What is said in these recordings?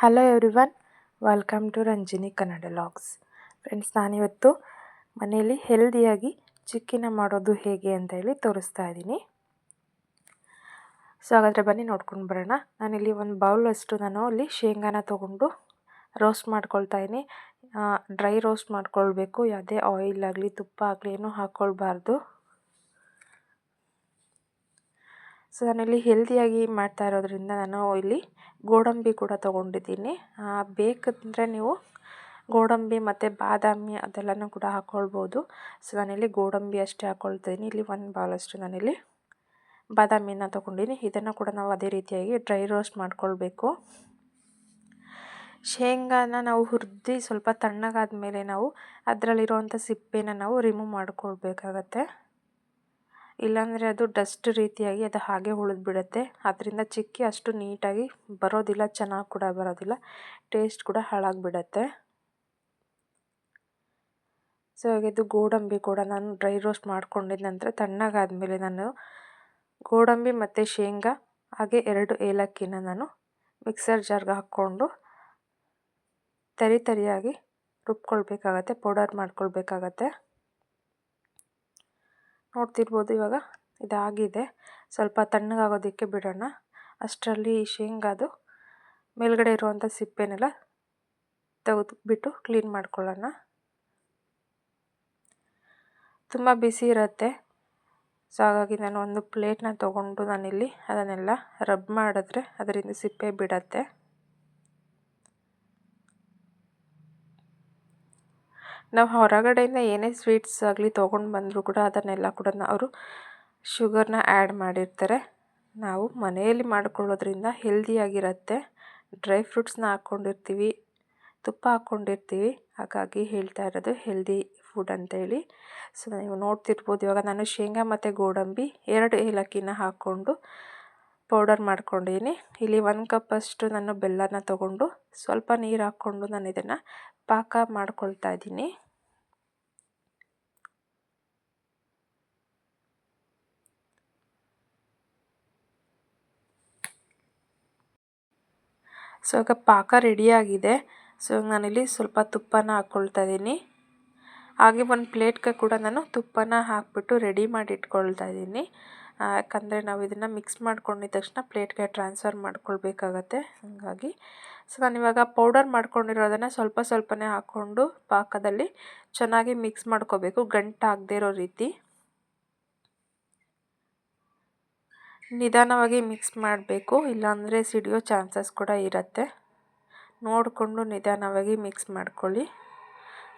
Hello everyone welcome to Ranjini Kannada vlogs friends ನಾನಿವತ್ತು ಮನೆಯಲ್ಲಿ ಹೆಲ್ದಿಯಾಗಿ ಚಿಕ್ಕಿನ ಮಾಡೋದು ಹೇಗೆ ಅಂತ ಹೇಳಿ ತೋರಿಸ್ತಾ ಇದ್ದೀನಿ. ಸೊ ಹಾಗಾದರೆ ಬನ್ನಿ ನೋಡ್ಕೊಂಡು ಬರೋಣ. ನಾನಿಲ್ಲಿ ಒಂದು ಬೌಲ್ ಅಷ್ಟು ನಾನು ಅಲ್ಲಿ ಶೇಂಗಾನ ತೊಗೊಂಡು ರೋಸ್ಟ್ ಮಾಡ್ಕೊಳ್ತಾ ಇದ್ದೀನಿ. ಡ್ರೈ ರೋಸ್ಟ್ ಮಾಡ್ಕೊಳ್ಬೇಕು. ಯಾವುದೇ ಆಯಿಲ್ ಆಗಲಿ, ತುಪ್ಪ ಆಗಲಿ ಏನೂ ಹಾಕ್ಕೊಳ್ಬಾರ್ದು ಸೊ ನಾನಿಲ್ಲಿ ಹೆಲ್ದಿಯಾಗಿ ಮಾಡ್ತಾ ಇರೋದ್ರಿಂದ ನಾನು ಇಲ್ಲಿ ಗೋಡಂಬಿ ಕೂಡ ತೊಗೊಂಡಿದ್ದೀನಿ. ಬೇಕಂದರೆ ನೀವು ಗೋಡಂಬಿ ಮತ್ತು ಬಾದಾಮಿ ಅದೆಲ್ಲನೂ ಕೂಡ ಹಾಕ್ಕೊಳ್ಬೋದು ಸೊ ನಾನಿಲ್ಲಿ ಗೋಡಂಬಿ ಅಷ್ಟೇ ಹಾಕ್ಕೊಳ್ತೀನಿ ಇಲ್ಲಿ ಒಂದು ಬಾಲಷ್ಟು ನಾನಿಲ್ಲಿ ಬಾದಾಮಿನ ತೊಗೊಂಡಿನಿ ಇದನ್ನು ಕೂಡ ನಾವು ಅದೇ ರೀತಿಯಾಗಿ ಡ್ರೈ ರೋಸ್ಟ್ ಮಾಡ್ಕೊಳ್ಬೇಕು. ಶೇಂಗಾನ ನಾವು ಹುರಿದು ಸ್ವಲ್ಪ ತಣ್ಣಗಾದ ಮೇಲೆ ನಾವು ಅದರಲ್ಲಿರುವಂಥ ಸಿಪ್ಪೆನ ನಾವು ರಿಮೂವ್ ಮಾಡ್ಕೊಳ್ಬೇಕಾಗತ್ತೆ. ಇಲ್ಲಾಂದರೆ ಅದು ಡಸ್ಟ್ ರೀತಿಯಾಗಿ ಅದು ಹಾಗೆ ಉಳಿದ್ಬಿಡುತ್ತೆ. ಅದರಿಂದ ಚಿಕ್ಕಿ ಅಷ್ಟು ನೀಟಾಗಿ ಬರೋದಿಲ್ಲ, ಚೆನ್ನಾಗಿ ಕೂಡ ಬರೋದಿಲ್ಲ, ಟೇಸ್ಟ್ ಕೂಡ ಹಾಳಾಗಿಬಿಡತ್ತೆ. ಸೊ ಇದು ಗೋಡಂಬಿ ಕೂಡ ನಾನು ಡ್ರೈ ರೋಸ್ಟ್ ಮಾಡ್ಕೊಂಡಿದ್ದ ನಂತರ ತಣ್ಣಗಾದಮೇಲೆ ನಾನು ಗೋಡಂಬಿ ಮತ್ತು ಶೇಂಗಾ, ಹಾಗೆ ಎರಡು ಏಲಕ್ಕಿನ ನಾನು ಮಿಕ್ಸರ್ ಜಾರ್ಗೆ ಹಾಕ್ಕೊಂಡು ತರಿ ತರಿಯಾಗಿ ರುಬ್ಕೊಳ್ಬೇಕಾಗತ್ತೆ, ಪೌಡರ್ ಮಾಡ್ಕೊಳ್ಬೇಕಾಗತ್ತೆ. ನೋಡ್ತಿರ್ಬೋದು, ಇವಾಗ ಇದಾಗಿದೆ. ಸ್ವಲ್ಪ ತಣ್ಣಗಾಗೋದಕ್ಕೆ ಬಿಡೋಣ. ಅಷ್ಟರಲ್ಲಿ ಶೇಂಗಾದು ಮೇಲ್ಗಡೆ ಇರುವಂಥ ಸಿಪ್ಪೆನೆಲ್ಲ ತೆಗೆದುಬಿಟ್ಟು ಕ್ಲೀನ್ ಮಾಡ್ಕೊಳ್ಳೋಣ. ತುಂಬ ಬಿಸಿ ಇರುತ್ತೆ. ಸೊ ಹಾಗಾಗಿ ನಾನು ಒಂದು ಪ್ಲೇಟ್ನ ತೊಗೊಂಡು ನಾನಿಲ್ಲಿ ಅದನ್ನೆಲ್ಲ ರಬ್ ಮಾಡಿದ್ರೆ ಅದರಿಂದ ಸಿಪ್ಪೆ ಬಿಡತ್ತೆ. ನಾವು ಹೊರಗಡೆಯಿಂದ ಏನೇ ಸ್ವೀಟ್ಸ್ ಆಗಲಿ ತೊಗೊಂಡು ಬಂದರೂ ಕೂಡ ಅದನ್ನೆಲ್ಲ ಕೂಡ ಅವರು ಶುಗರ್ನ ಆ್ಯಡ್ ಮಾಡಿರ್ತಾರೆ. ನಾವು ಮನೆಯಲ್ಲಿ ಮಾಡ್ಕೊಳ್ಳೋದ್ರಿಂದ ಹೆಲ್ದಿಯಾಗಿರುತ್ತೆ ಡ್ರೈ ಫ್ರೂಟ್ಸ್ನ ಹಾಕ್ಕೊಂಡಿರ್ತೀವಿ ತುಪ್ಪ ಹಾಕ್ಕೊಂಡಿರ್ತೀವಿ ಹಾಗಾಗಿ ಹೇಳ್ತಾ ಇರೋದು ಹೆಲ್ದಿ ಫುಡ್ ಅಂತೇಳಿ ಸೊ ನೀವು ನೋಡ್ತಿರ್ಬೋದು ಇವಾಗ ನಾನು ಶೇಂಗಾ ಮತ್ತು ಗೋಡಂಬಿ ಎರಡು ಏಲಕ್ಕಿನ ಹಾಕ್ಕೊಂಡು ಪೌಡರ್ ಮಾಡ್ಕೊಂಡಿದ್ದೀನಿ ಇಲ್ಲಿ ಒಂದು ಕಪ್ಪಷ್ಟು ನಾನು ಬೆಲ್ಲನ ತಗೊಂಡು ಸ್ವಲ್ಪ ನೀರು ಹಾಕ್ಕೊಂಡು ನಾನು ಇದನ್ನು ಪಾಕ ಮಾಡ್ಕೊಳ್ತಾ ಇದ್ದೀನಿ ಸೊ ಈಗ ಪಾಕ ರೆಡಿಯಾಗಿದೆ ಸೊ ನಾನಿಲ್ಲಿ ಸ್ವಲ್ಪ ತುಪ್ಪನ ಹಾಕ್ಕೊಳ್ತಾ ಇದ್ದೀನಿ ಹಾಗೆ ಒಂದು ಪ್ಲೇಟ್ಗೆ ಕೂಡ ನಾನು ತುಪ್ಪನ ಹಾಕಿಬಿಟ್ಟು ರೆಡಿ ಮಾಡಿ ಇಟ್ಕೊಳ್ತಾ ಇದ್ದೀನಿ ಯಾಕಂದರೆ ನಾವು ಇದನ್ನು ಮಿಕ್ಸ್ ಮಾಡ್ಕೊಂಡಿದ್ದ ತಕ್ಷಣ ಪ್ಲೇಟ್ಗೆ ಟ್ರಾನ್ಸ್ಫರ್ ಮಾಡ್ಕೊಳ್ಬೇಕಾಗತ್ತೆ. ಹಾಗಾಗಿ ಸೊ ನಾನಿವಾಗ ಪೌಡರ್ ಮಾಡ್ಕೊಂಡಿರೋದನ್ನು ಸ್ವಲ್ಪ ಸ್ವಲ್ಪನೇ ಹಾಕ್ಕೊಂಡು ಪಾಕದಲ್ಲಿ ಚೆನ್ನಾಗಿ ಮಿಕ್ಸ್ ಮಾಡ್ಕೋಬೇಕು ಗಂಟಾಗದೇ ಇರೋ ರೀತಿ. ನಿಧಾನವಾಗಿ ಮಿಕ್ಸ್ ಮಾಡಬೇಕು, ಇಲ್ಲಾಂದರೆ ಸಿಡಿಯೋ ಚಾನ್ಸಸ್ ಕೂಡ ಇರುತ್ತೆ. ನೋಡಿಕೊಂಡು ನಿಧಾನವಾಗಿ ಮಿಕ್ಸ್ ಮಾಡ್ಕೊಳ್ಳಿ.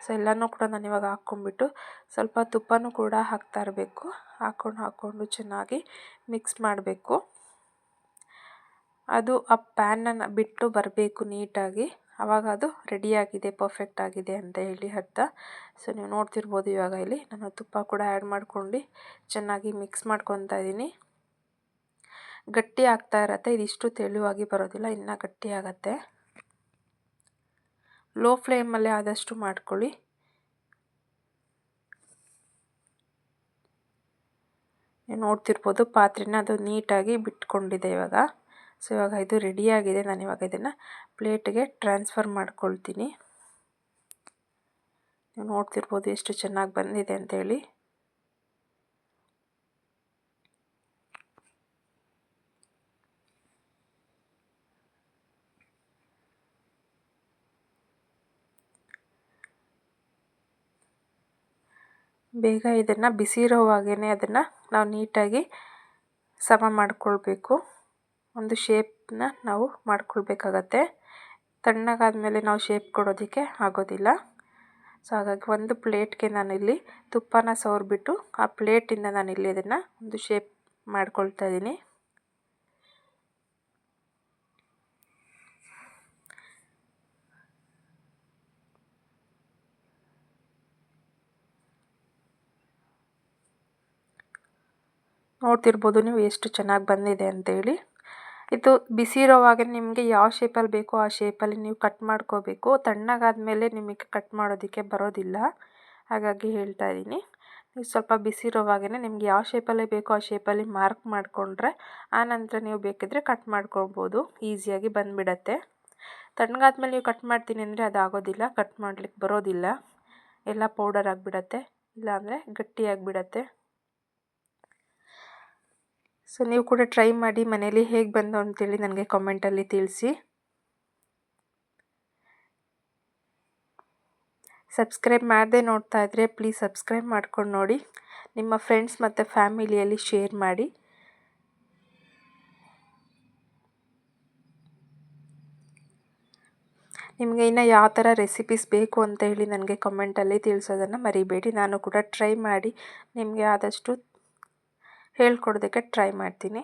ಸೊ ಎಲ್ಲನೂ ಕೂಡ ನಾನು ಇವಾಗ ಹಾಕ್ಕೊಂಬಿಟ್ಟು ಸ್ವಲ್ಪ ತುಪ್ಪನೂ ಕೂಡ ಹಾಕ್ತಾ ಇರಬೇಕು. ಹಾಕ್ಕೊಂಡು ಹಾಕ್ಕೊಂಡು ಚೆನ್ನಾಗಿ ಮಿಕ್ಸ್ ಮಾಡಬೇಕು. ಅದು ಆ ಪ್ಯಾನನ್ನು ಬಿಟ್ಟು ಬರಬೇಕು ನೀಟಾಗಿ. ಆವಾಗ ಅದು ರೆಡಿಯಾಗಿದೆ ಪರ್ಫೆಕ್ಟ್ ಆಗಿದೆ ಅಂತ ಹೇಳಿ ಅರ್ಥ. ಸೊ ನೀವು ನೋಡ್ತಿರ್ಬೋದು ಇವಾಗ ಇಲ್ಲಿ. ನಾನು ತುಪ್ಪ ಕೂಡ ಆ್ಯಡ್ ಮಾಡ್ಕೊಂಡು ಚೆನ್ನಾಗಿ ಮಿಕ್ಸ್ ಮಾಡ್ಕೊತಾ ಇದ್ದೀನಿ. ಗಟ್ಟಿ ಆಗ್ತಾ ಇರತ್ತೆ. ಇದಿಷ್ಟು ತೆಳುವಾಗಿ ಬರೋದಿಲ್ಲ. ಇನ್ನೂ ಗಟ್ಟಿ ಆಗತ್ತೆ. ಲೋ ಫ್ಲೇಮಲ್ಲೇ ಆದಷ್ಟು ಮಾಡ್ಕೊಳ್ಳಿ. ನೀವು ನೋಡ್ತಿರ್ಬೋದು ಪಾತ್ರೆನ ಅದು ನೀಟಾಗಿ ಬಿಟ್ಕೊಂಡಿದೆ ಇವಾಗ. ಸೊ, ಇವಾಗ ಇದು ರೆಡಿಯಾಗಿದೆ. ನಾನು ಇವಾಗ ಇದನ್ನು ಪ್ಲೇಟ್ಗೆ ಟ್ರಾನ್ಸ್ಫರ್ ಮಾಡ್ಕೊಳ್ತೀನಿ. ನೀವು ನೋಡ್ತಿರ್ಬೋದು ಎಷ್ಟು ಚೆನ್ನಾಗಿ ಬಂದಿದೆ ಅಂತೇಳಿ. ಬೇಗ ಇದನ್ನು ಬಿಸಿ ಇರೋವಾಗೇ ಅದನ್ನು ನಾವು ನೀಟಾಗಿ ಸಮ ಮಾಡಿಕೊಳ್ಬೇಕು. ಒಂದು ಶೇಪನ್ನ ನಾವು ಮಾಡಿಕೊಳ್ಬೇಕಾಗತ್ತೆ. ತಣ್ಣಗಾದ ಮೇಲೆ ನಾವು ಶೇಪ್ ಕೊಡೋದಕ್ಕೆ ಆಗೋದಿಲ್ಲ. ಸೊ, ಹಾಗಾಗಿ ಒಂದು ಪ್ಲೇಟ್ಗೆ ನಾನಿಲ್ಲಿ ತುಪ್ಪನ ಸವರ್ಬಿಟ್ಟು ಆ ಪ್ಲೇಟಿಂದ ನಾನಿಲ್ಲಿ ಅದನ್ನು ಒಂದು ಶೇಪ್ ಮಾಡ್ಕೊಳ್ತಾ ಇದ್ದೀನಿ. ನೋಡ್ತಿರ್ಬೋದು ನೀವು ಎಷ್ಟು ಚೆನ್ನಾಗಿ ಬಂದಿದೆ ಅಂತೇಳಿ. ಇದು ಬಿಸಿ ಇರೋವಾಗ ನಿಮಗೆ ಯಾವ ಶೇಪಲ್ಲಿ ಬೇಕೋ ಆ ಶೇಪಲ್ಲಿ ನೀವು ಕಟ್ ಮಾಡ್ಕೋಬೇಕು. ತಣ್ಣಗಾದ ನಿಮಗೆ ಕಟ್ ಮಾಡೋದಕ್ಕೆ ಬರೋದಿಲ್ಲ. ಹಾಗಾಗಿ ಹೇಳ್ತಾ ಇದ್ದೀನಿ. ನೀವು ಸ್ವಲ್ಪ ಬಿಸಿ ಇರೋವಾಗೇ ನಿಮ್ಗೆ ಯಾವ ಶೇಪಲ್ಲಿ ಬೇಕೋ ಆ ಶೇಪಲ್ಲಿ ಮಾರ್ಕ್ ಮಾಡಿಕೊಂಡ್ರೆ ಆನಂತರ ನೀವು ಬೇಕಿದ್ದರೆ ಕಟ್ ಮಾಡ್ಕೊಳ್ಬೋದು. ಈಸಿಯಾಗಿ ಬಂದುಬಿಡತ್ತೆ. ತಣ್ಣಗಾದ್ಮೇಲೆ ನೀವು ಕಟ್ ಮಾಡ್ತೀನಿ ಅಂದರೆ ಅದು ಆಗೋದಿಲ್ಲ. ಕಟ್ ಮಾಡ್ಲಿಕ್ಕೆ ಬರೋದಿಲ್ಲ. ಎಲ್ಲ ಪೌಡರ್ ಆಗಿಬಿಡತ್ತೆ. ಇಲ್ಲಾಂದರೆ ಗಟ್ಟಿಯಾಗಿಬಿಡತ್ತೆ ಸೊ ನೀವು ಕೂಡ ಟ್ರೈ ಮಾಡಿ ಮನೇಲಿ ಹೇಗೆ ಬಂದು ಅಂತೇಳಿ ನನಗೆ ಕಾಮೆಂಟಲ್ಲಿ ತಿಳಿಸಿ. ಸಬ್ಸ್ಕ್ರೈಬ್ ಮಾಡದೆ ನೋಡ್ತಾ ಇದ್ದರೆ ಪ್ಲೀಸ್ ಸಬ್ಸ್ಕ್ರೈಬ್ ಮಾಡ್ಕೊಂಡು ನೋಡಿ. ನಿಮ್ಮ ಫ್ರೆಂಡ್ಸ್ ಮತ್ತು ಫ್ಯಾಮಿಲಿಯಲ್ಲಿ ಶೇರ್ ಮಾಡಿ. ನಿಮಗೆ ಇನ್ನು ಯಾವ ಥರ ರೆಸಿಪೀಸ್ ಬೇಕು ಅಂತ ಹೇಳಿ ನನಗೆ ಕಮೆಂಟಲ್ಲಿ ತಿಳಿಸೋದನ್ನು ಮರಿಬೇಡಿ. ನಾನು ಕೂಡ ಟ್ರೈ ಮಾಡಿ ನಿಮಗೆ ಆದಷ್ಟು ಹೇಳ್ಕೊಡೋದಕ್ಕೆ ಟ್ರೈ ಮಾಡ್ತೀನಿ.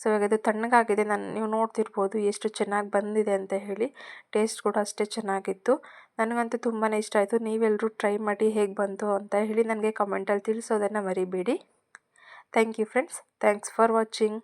ಸೊ ಇವಾಗ ಇದು ತಣ್ಣಗಾಗಿದೆ. ನಾನು ನೀವು ನೋಡ್ತಿರ್ಬೋದು ಎಷ್ಟು ಚೆನ್ನಾಗಿ ಬಂದಿದೆ ಅಂತ ಹೇಳಿ. ಟೇಸ್ಟ್ ಕೂಡ ಅಷ್ಟೇ ಚೆನ್ನಾಗಿತ್ತು. ನನಗಂತೂ ತುಂಬಾ ಇಷ್ಟ ಆಯಿತು. ನೀವೆಲ್ಲರೂ ಟ್ರೈ ಮಾಡಿ ಹೇಗೆ ಬಂತು ಅಂತ ಹೇಳಿ ನನಗೆ ಕಮೆಂಟಲ್ಲಿ ತಿಳಿಸೋದನ್ನು ಮರಿಬೇಡಿ. Thank you friends thanks for watching